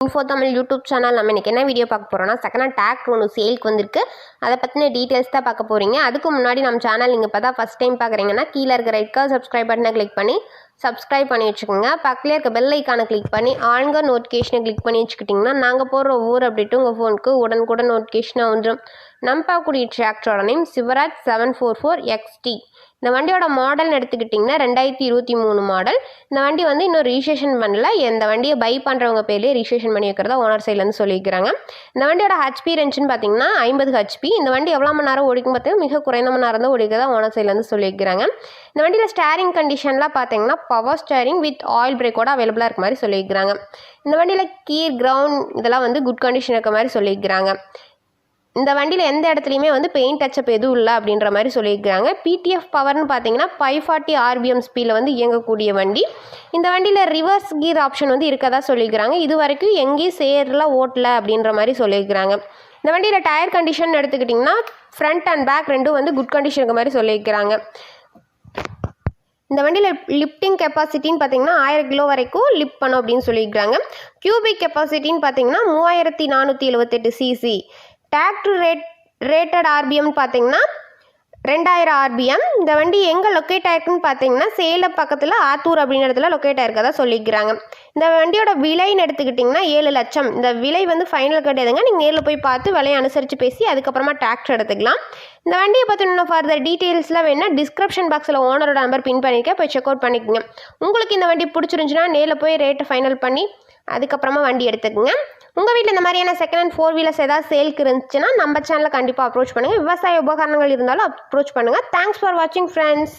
Info Tamil YouTube channel நம்ம இன்றைக்கி என்ன வீடியோ பார்க்க போகிறோம்னா செகண்ட் ஹேண்ட் டேக் ஒன்று சேலுக்கு வந்திருக்கு. அதை பற்றின டீட்டெயில்ஸ் தான் பார்க்க போகிறீங்க அதுக்கு முன்னாடி நம்ம சேனல் நீங்கள் இப்போ தான் ஃபஸ்ட் டைம் பார்க்குறீங்கன்னா கீழே இருக்கிற ரெட் கலர் சப்ஸ்கிரைப் பட்டனை கிளிக் பண்ணி சப்ஸ்கிரைப் பண்ணி வச்சுக்கோங்க. பக்கத்தில் இருக்க பெல் ஐக்கானை கிளிக் பண்ணி ஆன்க நோட்டிஃபிகேஷனை கிளிக் பண்ணி வச்சுக்கிட்டிங்கன்னா நாங்கள் போடுற ஒவ்வொரு அப்டேட்டும் உங்கள் ஃபோனுக்கு உடனுக்குடன் நோட்டிஃபிகேஷனாக வந்துடும் நம்ம பார்க்கக்கூடிய டிராக்டரோட name Swaraj seven four four XT இந்த வண்டியோட மாடல்னு எடுத்துக்கிட்டிங்கன்னா ரெண்டாயிரத்தி இருபத்தி மூணு மாடல் இந்த வண்டி வந்து இன்னும் ரிஜிஸ்ட்ரேஷன் பண்ணல. இந்த வண்டியை பை பண்ணுறவங்க பேர்லேயே ரிஜிஸ்ட்ரேஷன் பண்ணி வைக்கிறதா ஓனர் சைட்லேருந்து சொல்லியிருக்கிறாங்க. இந்த வண்டியோட ஹெச்பி ரேஞ்சுன்னு பார்த்தீங்கன்னா ஐம்பது ஹெச்பி இந்த வண்டி எவ்வளோ மணி நேரம் ஓடிக்கும் பார்த்தீங்கன்னா மிக குறைந்த மணி நேரம் தான் ஓடிக்கிறதா ஓனர் சைட்லேருந்து சொல்லியிருக்கிறாங்க. இந்த வண்டியில் ஸ்டேரிங் கண்டிஷன்லாம் பார்த்தீங்கன்னா பவர் ஸ்டேரிங் வித் ஆயில் பிரேக்கோட அவைலபிளாக இருக்க மாதிரி சொல்லியிருக்கிறாங்க. இந்த வண்டியில் கீர் கிரவுண்ட் இதெல்லாம் வந்து குட் கண்டிஷன் இருக்க மாதிரி சொல்லியிருக்கிறாங்க. இந்த வண்டியில் எந்த இடத்துலையுமே வந்து பெயிண்ட் டச்சப் எதுவும் இல்லை அப்படின்ற மாதிரி சொல்லியிருக்கிறாங்க. பிடிஎஃப் பவர்னு பார்த்தீங்கன்னா ஃபைவ் ஃபார்ட்டி ஆர்பிஎம் ஸ்பீடில் வந்து இயங்கக்கூடிய வண்டி. இந்த வண்டியில் ரிவர்ஸ் கீர் ஆப்ஷன் வந்து இருக்கதா சொல்லியிருக்கிறாங்க. இது வரைக்கும் எங்கேயும் சேர்லாம் ஓட்டலை அப்படின்ற மாதிரி சொல்லியிருக்கிறாங்க. இந்த வண்டியில் டயர் கண்டிஷன் எடுத்துக்கிட்டிங்கன்னா ஃப்ரண்ட் அண்ட் பேக் ரெண்டும் வந்து குட் கண்டிஷனுக்கு மாதிரி சொல்லியிருக்கிறாங்க. இந்த வண்டியில் லிஃப்டிங் கெப்பாசிட்டின்னு பார்த்தீங்கன்னா ஆயிரம் கிலோ வரைக்கும் லிஃப்ட் பண்ணும் அப்படின்னு சொல்லியிருக்கிறாங்க. கியூபிக் கெப்பாசிட்டின்னு பார்த்தீங்கன்னா மூவாயிரத்தி நானூற்றி எழுபத்தெட்டு சிசி டிராக்டர் ரேட் ரேட்டட் ஆர்பிஎம்னு பார்த்தீங்கன்னா ரெண்டாயிரம் ஆர்பிஎம். இந்த வண்டி எங்கே லொக்கேட் ஆயிருக்குன்னு பார்த்தீங்கன்னா சேலம் பக்கத்தில் ஆத்தூர் அப்படின்ற இடத்துல லொக்கேட் ஆயிருக்கதா சொல்லிக்கிறாங்க. இந்த வண்டியோட விலைன்னு எடுத்துக்கிட்டிங்கன்னா ஏழு லட்சம். இந்த விலை வந்து ஃபைனல் கிடையாதுங்க நீங்கள் நேரில் போய் பார்த்து விலையை அனுசரித்து பேசி அதுக்கப்புறமா டிராக்டர் எடுத்துக்கலாம். இந்த வண்டியை பற்றி இன்னும் ஃபர்தர் டீட்டெயில்ஸ்லாம் வேணால் டிஸ்கிரிப்ஷன் பாக்ஸில் ஓனரோட நம்பர் பின் பண்ணியிருக்கேன் போய் செக் அவுட் பண்ணிக்கோங்க. உங்களுக்கு இந்த வண்டி பிடிச்சிருந்துச்சுன்னா நேரில் போய் ரேட்டு ஃபைனல் பண்ணி அதுக்கப்புறமா வண்டி எடுத்துக்கோங்க. உங்கள் வீட்டில் இந்த மாதிரியான செகண்ட் ஹேண்ட் ஃபோர் வீலர்ஸ் ஏதாவது சேல்க்கு இருந்துச்சுன்னா நம்ம சேனலில் கண்டிப்பாக அப்ரோச் பண்ணுங்கள் விவசாய உபகரணங்கள் இருந்தாலும் அப்ரோச் பண்ணுங்கள் தேங்க்ஸ் ஃபார் வாட்சிங் ஃப்ரெண்ட்ஸ்